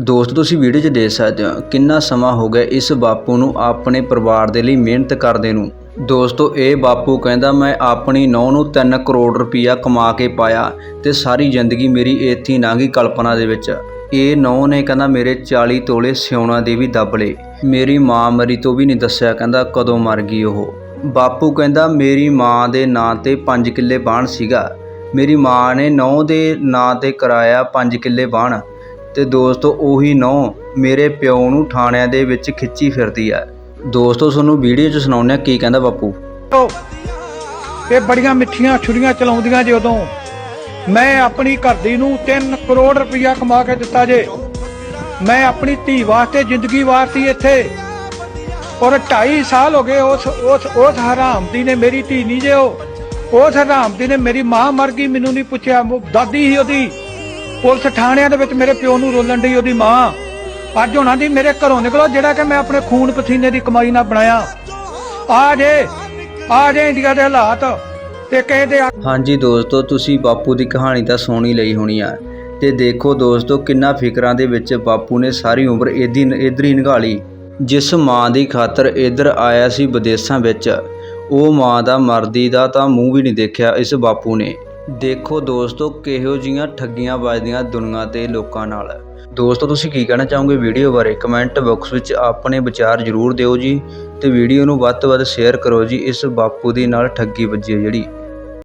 ਦੋਸਤੋ, ਤੁਸੀਂ ਵੀਡੀਓ 'ਚ ਦੇਖ ਸਕਦੇ ਹੋ ਕਿੰਨਾ ਸਮਾਂ ਹੋ ਗਿਆ ਇਸ ਬਾਪੂ ਨੂੰ ਆਪਣੇ ਪਰਿਵਾਰ ਦੇ ਲਈ ਮਿਹਨਤ ਕਰਦੇ ਨੂੰ। ਦੋਸਤੋ, ਇਹ ਬਾਪੂ ਕਹਿੰਦਾ, ਮੈਂ ਆਪਣੀ ਨੌਂ ਨੂੰ 3 ਕਰੋੜ ਰੁਪਈਆ ਕਮਾ ਕੇ ਪਾਇਆ ਤੇ ਸਾਰੀ ਜ਼ਿੰਦਗੀ ਮੇਰੀ ਇੱਥੇ ਹੀ ਕਲਪਨਾ ਦੇ ਵਿੱਚ। ਇਹ ਨੌਂ ਨੇ ਕਹਿੰਦਾ, ਮੇਰੇ 40 ਤੋਲੇ ਸਿਉਣਾ ਦੇ ਵੀ ਦੱਬ ਲਏ। ਮੇਰੀ ਮਾਂ ਮਰੀ ਤੋਂ ਵੀ ਨਹੀਂ ਦੱਸਿਆ ਕਹਿੰਦਾ, ਕਦੋਂ ਮਰ ਗਈ ਉਹ? ਬਾਪੂ ਕਹਿੰਦਾ, ਮੇਰੀ ਮਾਂ ਦੇ ਨਾਂ ਤੇ 5 ਕਿੱਲੇ ਬਾਣ ਸੀਗਾ। ਮੇਰੀ ਮਾਂ ਨੇ ਨੌ ਦੇ ਨਾਂ ਤੇ ਕਰਾਇਆ 5 ਕਿੱਲੇ ਬਾਣ। ਤੇ ਦੋਸਤੋ ਉਹੀ ਨੌ ਮੇਰੇ ਪਿਓ ਨੂੰ ਥਾਣਿਆਂ ਦੇ ਵਿੱਚ ਖਿੱਚੀ ਫਿਰਦੀ ਆ। ਦੋਸਤੋ, ਤੁਹਾਨੂੰ ਵੀਡੀਓ 'ਚ ਸੁਣਾਉਂਦੇ ਆ ਕੀ ਕਹਿੰਦਾ ਬਾਪੂ। ਇਹ ਬੜੀਆਂ ਮਿੱਠੀਆਂ ਛੁਰੀਆਂ ਚਲਾਉਂਦੀਆਂ ਜੇ ਉਦੋਂ। ਮੈਂ ਆਪਣੀ ਘਰਦੀ ਨੂੰ 3 ਕਰੋੜ ਰੁਪਇਆ ਕਮਾ ਕੇ ਦਿੱਤਾ ਜੇ। ਮੈਂ ਆਪਣੀ ਧੀ ਵਾਸਤੇ ਜ਼ਿੰਦਗੀ ਵਾਰਤੀ ਇੱਥੇ। ਔਰ 2.5 ਸਾਲ ਹੋ ਗਏ ਉਸ ਉਸ ਉਸ ਹਰਾਮਦੀ ਨੇ ਮੇਰੀ ਧੀ ਨਹੀਂ ਜੇ ਉਹ। ਉਸ ਹਰਾਮਦੀ ਨੇ ਮੇਰੀ ਮਾਂ ਮਰ ਗਈ, ਮੈਨੂੰ ਨਹੀਂ ਪੁੱਛਿਆ। ਦਾਦੀ ਹੀ ਉਹਦੀ। ਪੁਲਿਸ ਥਾਣਿਆਂ ਦੇ ਵਿੱਚ ਮੇਰੇ ਪਿਓ ਨੂੰ ਰੋਲਣ ਡਈ ਉਹਦੀ ਮਾਂ। ਅੱਜ ਉਹਨਾਂ ਦੀ ਮੇਰੇ ਘਰੋਂ ਨਿਕਲੋ, ਜਿਹੜਾ ਕਿ ਮੈਂ ਆਪਣੇ ਖੂਨ ਪਸੀਨੇ ਦੀ ਕਮਾਈ ਨਾਲ ਬਣਾਇਆ। ਆ ਜੇ ਆ ਜੇ ਇੰਡੀਆ ਦੇ ਹਾਲਾਤ ਤੇ ਕਿਸੇ ਹਾਂਜੀ ਦੋਸਤੋ, ਤੁਸੀਂ ਬਾਪੂ ਦੀ ਕਹਾਣੀ ਤਾਂ ਸੁਣੀ ਲਈ ਹੋਣੀ ਆ। ਤੇ ਦੇਖੋ ਦੋਸਤੋ, ਕਿੰਨਾ ਫਿਕਰਾਂ ਦੇ ਵਿੱਚ ਬਾਪੂ ਨੇ ਸਾਰੀ ਉਮਰ ਇਦੀ ਇਧਰ ਹੀ ਨਿਗਾਲੀ। ਜਿਸ ਮਾਂ ਦੀ ਖਾਤਰ ਇਧਰ ਆਇਆ ਸੀ ਵਿਦੇਸ਼ਾਂ ਵਿੱਚ, ਉਹ ਮਾਂ ਦਾ ਮਰਦੀ ਦਾ ਤਾਂ ਮੂੰਹ ਵੀ ਨਹੀਂ ਦੇਖਿਆ ਇਸ ਬਾਪੂ ਨੇ। ਦੇਖੋ ਦੋਸਤੋ, ਕਿਹੋ ਜੀਆਂ ਠੱਗੀਆਂ ਵੱਜਦੀਆਂ ਦੁਨੀਆ ਤੇ ਲੋਕਾਂ ਨਾਲ। ਦੋਸਤੋ, ਤੁਸੀਂ ਕੀ ਕਹਿਣਾ ਚਾਹੋਗੇ ਵੀਡੀਓ ਬਾਰੇ? ਕਮੈਂਟ ਬਾਕਸ ਵਿੱਚ ਆਪਣੇ ਵਿਚਾਰ ਜ਼ਰੂਰ ਦਿਓ ਜੀ ਤੇ ਵੀਡੀਓ ਨੂੰ ਵੱਧ ਤੋਂ ਵੱਧ ਸ਼ੇਅਰ ਕਰੋ ਜੀ, ਇਸ ਬਾਪੂ ਦੀ ਨਾਲ ਠੱਗੀ ਵੱਜੀ ਜਿਹੜੀ।